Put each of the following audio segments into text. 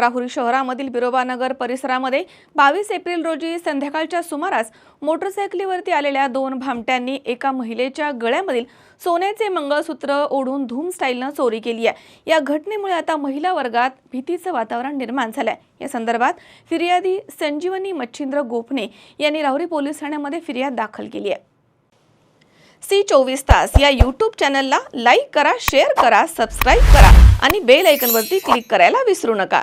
राहुरी शहरामधील बिरोबानगर परिसरामध्ये बावीस एप्रिल रोजी संध्याकाळच्या सुमारास मोटरसायकलीवरती आलेल्या दोन भामट्यांनी एका महिलेच्या गळ्यामधील सोन्याचे मंगळसूत्र ओढून धूम स्टाईलनं चोरी केली आहे. या घटनेमुळे आता महिला वर्गात भीतीचं वातावरण निर्माण झालं आहे या संदर्भात फिर्यादी संजीवनी मच्छिंद्र गोपने यांनी राहुरी पोलीस ठाण्यामध्ये फिर्याद दाखल केली आहे. सी चोवीस तास या यूट्यूब चॅनलला लाईक करा शेअर करा सबस्क्राईब करा आणि बेल ऐकनवरती क्लिक करायला विसरू नका.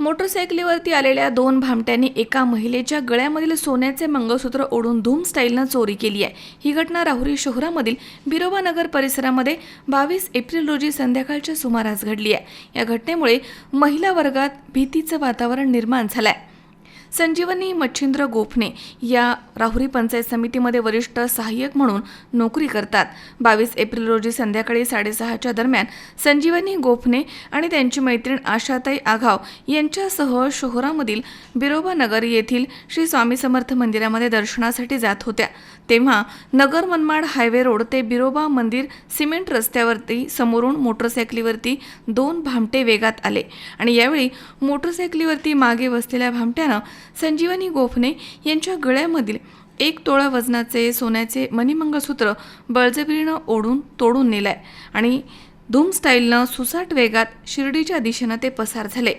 मोटरसायकलीवरती आलेल्या दोन भामट्यांनी एका महिलेच्या गळ्यामधील सोन्याचे मंगळसूत्र ओढून धूम स्टाईलनं चोरी केली आहे. ही घटना राहुरी शहरामधील बिरोबा नगर परिसरामध्ये बावीस एप्रिल रोजी संध्याकाळच्या सुमारास घडली आहे. या घटनेमुळे महिला वर्गात भीतीचं वातावरण निर्माण झालं आहे संजीवनी मच्छिंद्र गोफणे या राहुरी पंचायत समितीमध्ये वरिष्ठ सहाय्यक म्हणून नोकरी करतात. बावीस एप्रिल रोजी संध्याकाळी साडेसहाच्या दरम्यान संजीवनी गोफणे आणि त्यांची मैत्रीण आशाताई आघाव यांच्यासह शहरामधील बिरोबा नगर येथील श्री स्वामी समर्थ मंदिरामध्ये दर्शनासाठी जात होत्या. तेव्हा नगर मनमाड हायवे रोड ते बिरोबा मंदिर सिमेंट रस्त्यावरती समोरून मोटरसायकलीवरती दोन भामटे वेगात आले. आणि यावेळी मोटरसायकलीवरती मागे बसलेल्या भामट्यानं संजीवनी गोफणे यांच्या गळ्यामधील एक तोळा वजनाचे सोन्याचे मणिमंगळसूत्र बळजबरीनं ओढून तोडून नेलंय आणि धूम स्टाईलनं सुसाट वेगात शिर्डीच्या दिशेनं ते पसार झाले.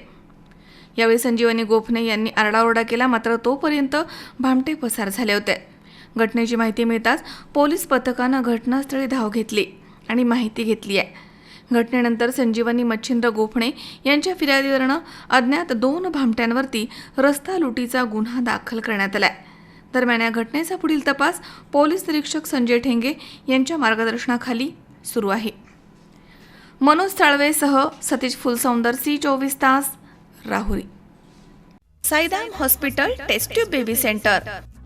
यावेळी संजीवनी गोफणे यांनी आरडाओरडा केला मात्र तोपर्यंत भामटे पसार झाले होते. घटनेची माहिती मिळताच पोलीस पथकानं घटनास्थळी धाव घेतली आणि माहिती घेतली आहे. घटनेनंतर संजीवनी मच्छिंद्र गोफणे यांच्या फिर्यादीवरनं अज्ञात दोन भामट्यांवरती रस्ता लुटीचा गुन्हा दाखल करण्यात आला आहे दरम्यान या घटनेचा पुढील तपास पोलीस निरीक्षक संजय ठेंगे यांच्या मार्गदर्शनाखाली सुरू आहे. मनोज ताळवेसह सतीश फुलसौंदर सी चोवीस तास Rahuri. Saidham hospital test tube baby centre.